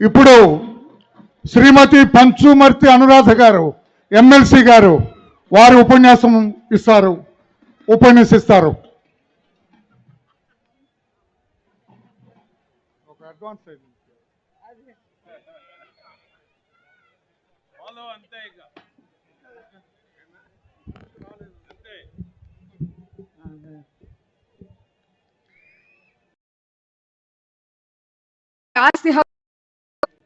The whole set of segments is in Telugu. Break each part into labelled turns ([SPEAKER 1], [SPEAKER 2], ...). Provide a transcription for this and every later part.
[SPEAKER 1] ఇప్పుడు శ్రీమతి పంచుమర్తి అనురాధ గారు ఎమ్మెల్సీ గారు వారి ఉపన్యాసం ఇస్తారు ఉపన్యసిస్తారు.
[SPEAKER 2] ఆస్తి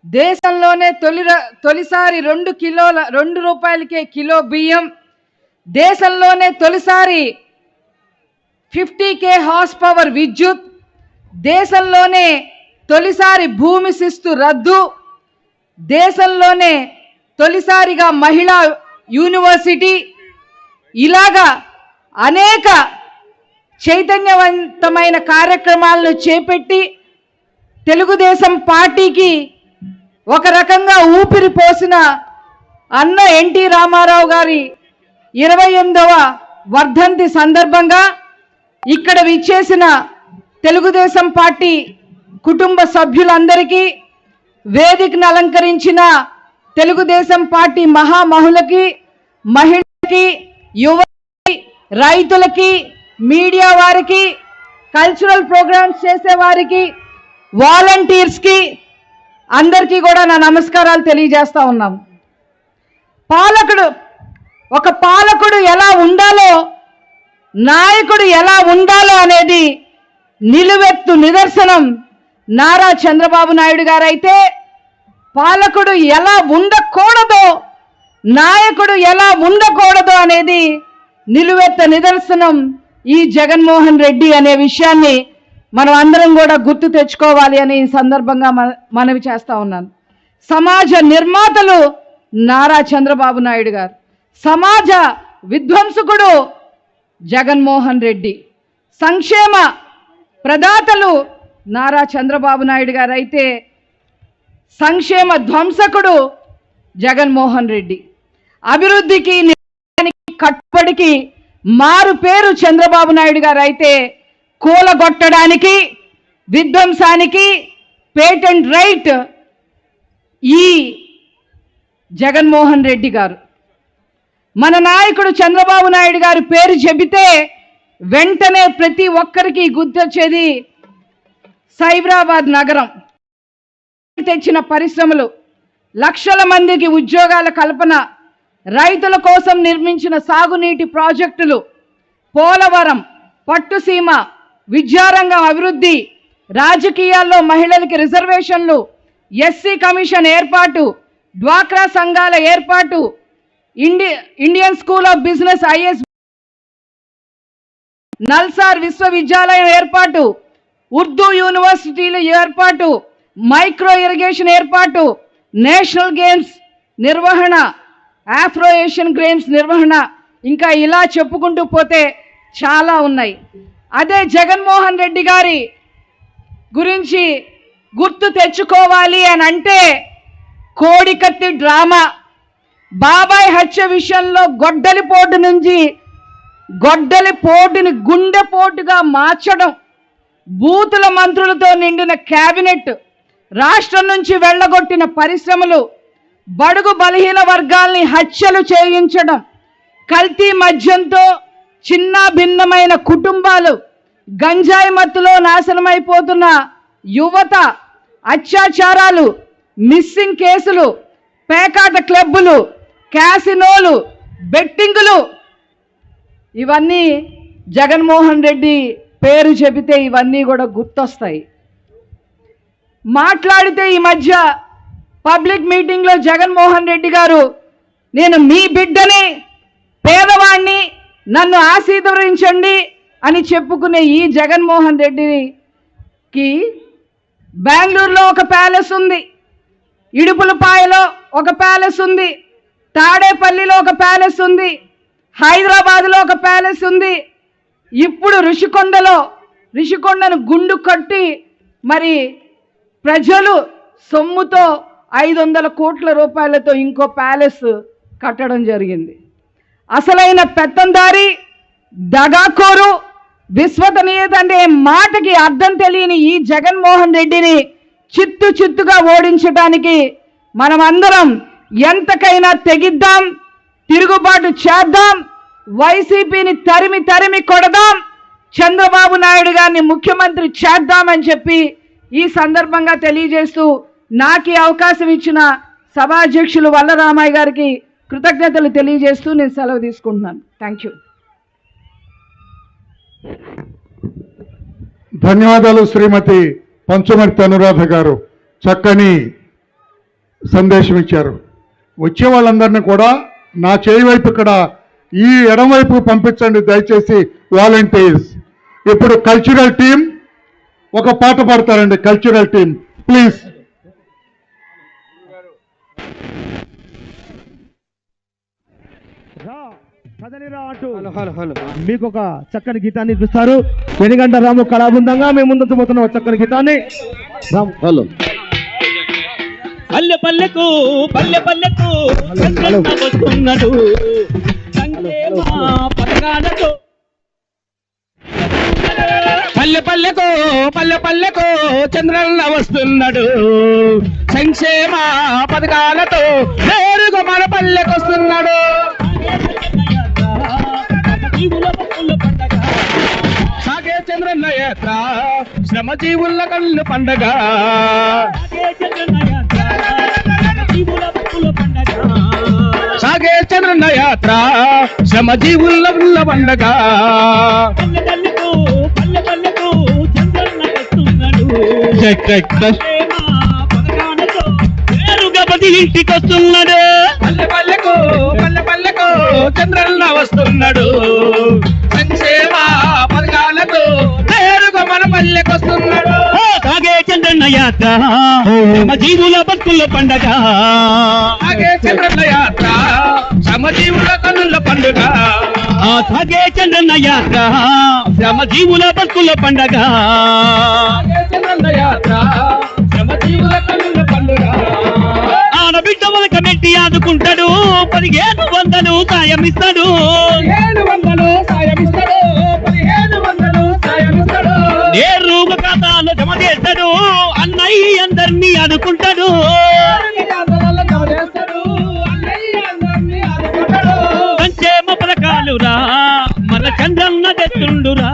[SPEAKER 2] దేశంలోనే తొలి తొలిసారి రెండు కిలోల రెండు రూపాయలకే కిలో బియ్యం దేశంలోనే తొలిసారి ఫిఫ్టీ కే హార్స్ పవర్ విద్యుత్ దేశంలోనే తొలిసారి భూమి శిస్తు రద్దు దేశంలోనే తొలిసారిగా మహిళా యూనివర్సిటీ ఇలాగా అనేక చైతన్యవంతమైన కార్యక్రమాలను చేపట్టి తెలుగుదేశం పార్టీకి ఒక రకంగా ఊపిరి పోసిన అన్న ఎన్టీ రామారావు గారి ఇరవై ఎనిమిదవ వర్ధంతి సందర్భంగా ఇక్కడ విచ్చేసిన తెలుగుదేశం పార్టీ కుటుంబ సభ్యులందరికీ వేదికను అలంకరించిన తెలుగుదేశం పార్టీ మహామహులకి మహిళలకి యువతి రైతులకి మీడియా వారికి కల్చరల్ ప్రోగ్రామ్స్ చేసే వారికి వాలంటీర్స్కి అందరికీ కూడా నా నమస్కారాలు తెలియజేస్తా ఉన్నాం. పాలకుడు ఒక పాలకుడు ఎలా ఉండాలో నాయకుడు ఎలా ఉండాలో అనేది నిలువెత్తు నిదర్శనం నారా చంద్రబాబు నాయుడు గారైతే పాలకుడు ఎలా ఉండకూడదో నాయకుడు ఎలా ఉండకూడదో అనేది నిలువెత్త నిదర్శనం ఈ జగన్మోహన్ రెడ్డి అనే విషయాన్ని మనం అందరం కూడా గుర్తు తెచ్చుకోవాలి అని ఈ సందర్భంగా మన- మనవి చేస్తూ ఉన్నాను. సమాజ నిర్మాతలు నారా చంద్రబాబు నాయుడు గారు సమాజ విధ్వంసకుడు జగన్మోహన్ రెడ్డి సంక్షేమ ప్రదాతలు నారా చంద్రబాబు నాయుడు గారు అయితే సంక్షేమ ధ్వంసకుడు జగన్మోహన్ రెడ్డి. అభివృద్ధికి నిర్ణయానికి కట్టుబడికి మారు పేరు చంద్రబాబు నాయుడు గారు అయితే కూలగొట్టడానికి విధ్వంసానికి పేటెంట్ రైట్ ఈ జగన్మోహన్ రెడ్డి గారు. మన నాయకుడు చంద్రబాబు నాయుడు గారి పేరు చెబితే వెంటనే ప్రతి ఒక్కరికి గుర్తొచ్చేది సైబరాబాద్ నగరం. తెచ్చిన పరిశ్రమలు లక్షల మందికి ఉద్యోగాల కల్పన రైతుల కోసం నిర్మించిన సాగునీటి ప్రాజెక్టులు పోలవరం పట్టుసీమ విద్యారంగం అభివృద్ధి రాజకీయాల్లో మహిళలకి రిజర్వేషన్లు ఎస్సీ కమిషన్ ఏర్పాటు డ్వాక్రా సంఘాల ఏర్పాటు ఇండి Indian school of business I S NALSAR విశ్వవిద్యాలయం ఏర్పాటు ఉర్దూ యూనివర్సిటీల ఏర్పాటు మైక్రో ఇరిగేషన్ ఏర్పాటు నేషనల్ గేమ్స్ నిర్వహణ ఆఫ్రో ఏషియన్ గేమ్స్ నిర్వహణ ఇంకా ఇలా చెప్పుకుంటూ పోతే చాలా ఉన్నాయి. అదే జగన్మోహన్ రెడ్డి గారి గురించి గుర్తు తెచ్చుకోవాలి అని అంటే కోడికత్తి డ్రామా. బాబాయ్ హత్య విషయంలో గొడ్డలి పోటు నుంచి గొడ్డలి పోటుని గుండె పోటుగా మార్చడం బూతుల మంత్రులతో నిండిన క్యాబినెట్ రాష్ట్రం నుంచి వెళ్ళగొట్టిన పరిశ్రమలు బడుగు బలహీన వర్గాల్ని హత్యలు చేయించడం కల్తీ మద్యంతో చిన్న భిన్నమైన కుటుంబాలు గంజాయి మత్తులో నాశనమైపోతున్న యువత అత్యాచారాలు మిస్సింగ్ కేసులు పేకాట క్లబ్బులు క్యాసినోలు బెట్టింగులు. ఇవన్నీ జగన్మోహన్ రెడ్డి పేరు చెబితే ఇవన్నీ కూడా గుర్తొస్తాయి. మాట్లాడితే ఈ మధ్య పబ్లిక్ మీటింగ్లో జగన్మోహన్ రెడ్డి గారు నేను మీ బిడ్డని పేదవాణ్ణి నన్ను ఆశీర్వదించండి అని చెప్పుకునే ఈ జగన్మోహన్ రెడ్డికి బెంగళూరులో ఒక ప్యాలెస్ ఉంది. ఇడుపులపాయలో ఒక ప్యాలెస్ ఉంది. తాడేపల్లిలో ఒక ప్యాలెస్ ఉంది. హైదరాబాద్లో ఒక ప్యాలెస్ ఉంది. ఇప్పుడు ఋషికొండలో ఋషికొండను గుండు కట్టి మరి ప్రజలు సొమ్ముతో ఐదు వందల కోట్ల రూపాయలతో ఇంకో ప్యాలెస్ కట్టడం జరిగింది. అసలైన పెత్తందారి దగాకోరు విశ్వసనీయత మాటకి అర్థం తెలియని ఈ జగన్మోహన్ రెడ్డిని చిత్తు చిత్తుగా ఓడించడానికి మనమందరం ఎంతకైనా తెగిద్దాం తిరుగుబాటు చేద్దాం వైసీపీని తరిమి తరిమి కొడదాం చంద్రబాబు నాయుడు గారిని ముఖ్యమంత్రి చేద్దామని చెప్పి ఈ సందర్భంగా తెలియజేస్తూ నాకు అవకాశం ఇచ్చిన సభాధ్యక్షులు వల్లరామయ్య గారికి కృతజ్ఞతలు తెలియజేస్తూ నేను సెలవు తీసుకుంటున్నాను. థ్యాంక్ యూ
[SPEAKER 1] ధన్యవాదాలు శ్రీమతి పంచమర్తి అనురాధ గారు. చక్కని సందేశం ఇచ్చారు. వచ్చే వాళ్ళందరినీ కూడా నా చేయి వైపు ఇక్కడ ఈ ఎడమవైపు పంపించండి దయచేసి వాలంటీర్స్. ఇప్పుడు కల్చరల్ టీం ఒక పాట పాడతారండి కల్చరల్ టీం ప్లీజ్
[SPEAKER 3] కదలిరా అంటూ. మీకు ఒక చక్కని గీతాన్ని ఇప్పిస్తారు. వెనుగంట రాము కళాబృందంగా మేము ముందుకు పోతున్న ఒక చక్కని గీతాన్ని. రాము. హలో.
[SPEAKER 4] పల్లె పల్లెకు పల్లె పల్లెకు వస్తున్నాడు. సంక్షేమ పథకాలతో పల్లె పల్లెకు పల్లె పల్లెకు చంద్రన్న వస్తున్నాడు. సంక్షేమ పథకాలతో నేరుగా మన పల్లెకు వస్తున్నాడు సాగే శ్రమజీవుల కళ్ళు పండగ. సాగే చంద్రన్న యాత్ర శ్రమజీవుల ఉల్ల పండగ. ఇంటికొస్తున్నాడు పల్లె పల్లెకు పల్లె పల్లెకు చంద్రన్న వస్తున్నాడు. నేరుగా మన పల్లెకు వస్తున్నాడు తాగే చంద్రన్న యాత్ర. మన జీవుల బతుకుల పండగ. తాగే చంద్రన్న యాత్ర శ్రమజీవుల కన్నుల పండుగ. తాగే చంద్రన్న యాత్ర శ్రమజీవుల బతుకుల పండగ. చంద్రన్న యాత్ర కన్నుల పండుగ. ఆడబిడ్డ మన కమిటీ ఆదుకుంటాడు పదిహేను వందలు సాయం ఇస్తాడు ఆదుకుంటాడు సంక్షేమ పథకాలురా మన చంద్రన్న తెచ్చుండురా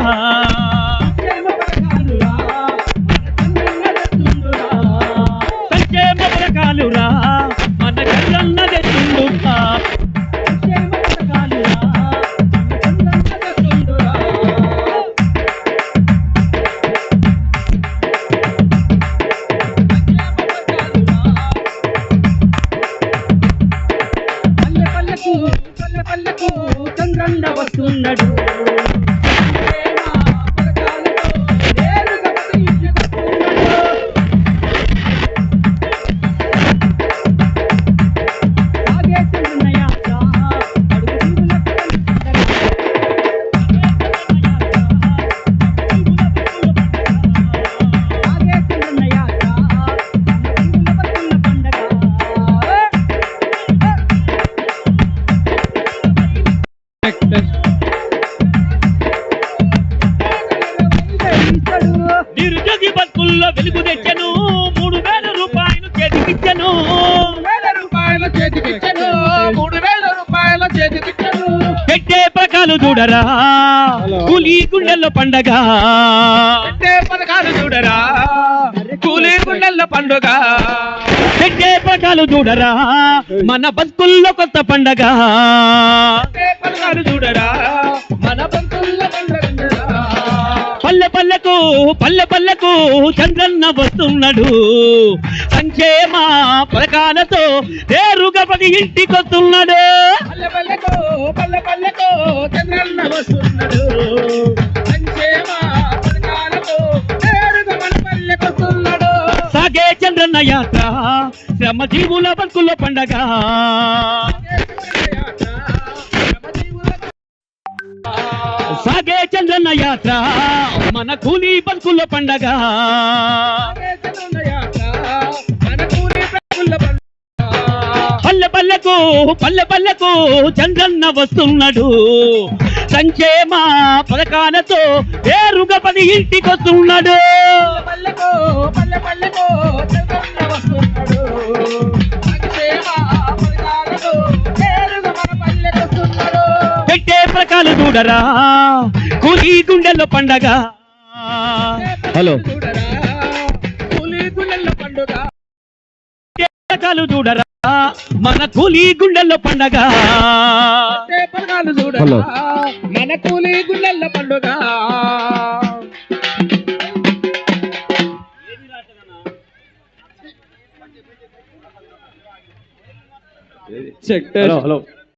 [SPEAKER 4] చూడరా? కూలీ గుండెల్లో పండగ. పథకాలు చూడరా? కూలీ గుండెల్లో. పండుగ. పెట్టే పథకాలు చూడరా? మన బతుకుల్లో కొత్త పండగ. పథకాలు చూడరా? మన బతుకుల్లో పండగ పల్లె పల్లెకు పల్లె పల్లెకు చంద్రన్న వస్తున్నాడు. సంక్షేమ పథకాలతో నేరుగా పది ఇంటికి పల్లెకు చంద్రన్న వస్తున్నాడు సంక్షేమ పథకాలతో నేరుగా మన పల్లెకు వస్తున్నాడు సాగే చంద్రన్న యాత్ర శ్రమ జీవుల బతుకుల పండగ. సాగే చంద్రన్న యాత్ర మన కూలీ బతుకుల పండగ. పల్లెకు పల్లె పల్లెకు చంద్రన్న వస్తున్నాడు. సంక్షేమ పథకాలతో పేరుగా పది ఇంటికి వస్తున్నాడు.
[SPEAKER 5] పల్లెకు పల్లె పల్లెకు చంద్రన్న వస్తున్నాడు. సంక్షేమ పథకాలకు నేరుగా మన పల్లెకు వస్తున్నాడు.
[SPEAKER 4] పెట్టే ప్రకాలు చూడరా కూలి గుండెల్లో పండగ. హలో. ప్రకాలు చూడరా? మన కూలి గుండెల్లో పండగ.
[SPEAKER 5] పథకాలు చూడరా? మన కూలి గుళ్ళల్లో పండుగ.
[SPEAKER 4] Hello hello.